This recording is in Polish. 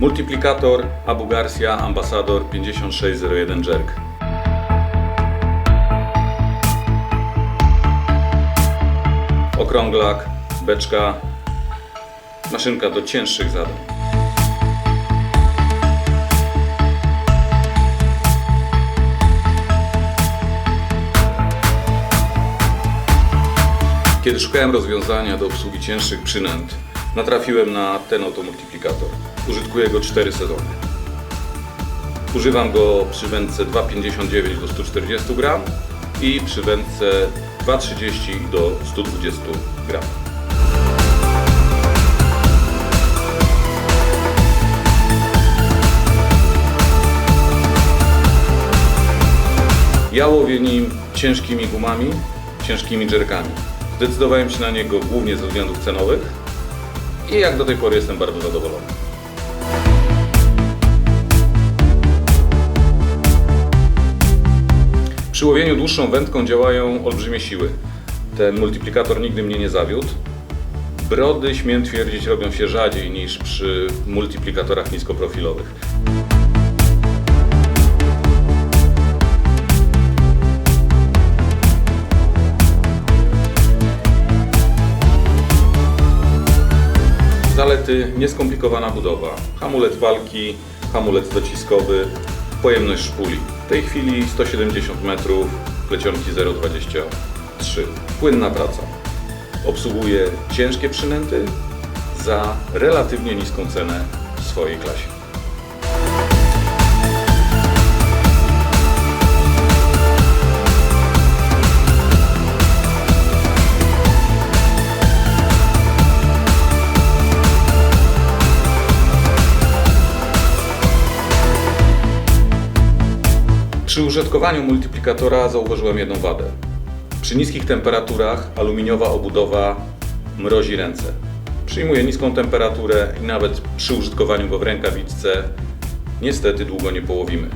Multiplikator Abu Garcia Ambassador 5601 Jerk. Okrąglak, beczka, maszynka do cięższych zadań. Kiedy szukałem rozwiązania do obsługi cięższych przynęt, natrafiłem na ten oto multiplikator. Użytkuję go 4 sezony. Używam go przy wędce 2,59 do 140 gram i przy wędce 2,30 do 120 gram. Ja łowię nim ciężkimi gumami, ciężkimi jerkami. Zdecydowałem się na niego głównie ze względów cenowych i jak do tej pory jestem bardzo zadowolony. Przy łowieniu dłuższą wędką działają olbrzymie siły. Ten multiplikator nigdy mnie nie zawiódł. Brody, śmiem twierdzić, robią się rzadziej niż przy multiplikatorach niskoprofilowych. Zalety nieskomplikowana budowa, hamulec walki, hamulec dociskowy, pojemność szpuli. W tej chwili 170 metrów, plecionki 0,23. Płynna praca. Obsługuje ciężkie przynęty za relatywnie niską cenę w swojej klasie. Przy użytkowaniu multiplikatora zauważyłem jedną wadę. Przy niskich temperaturach aluminiowa obudowa mrozi ręce. Przyjmuje niską temperaturę i nawet przy użytkowaniu go w rękawiczce niestety długo nie połowimy.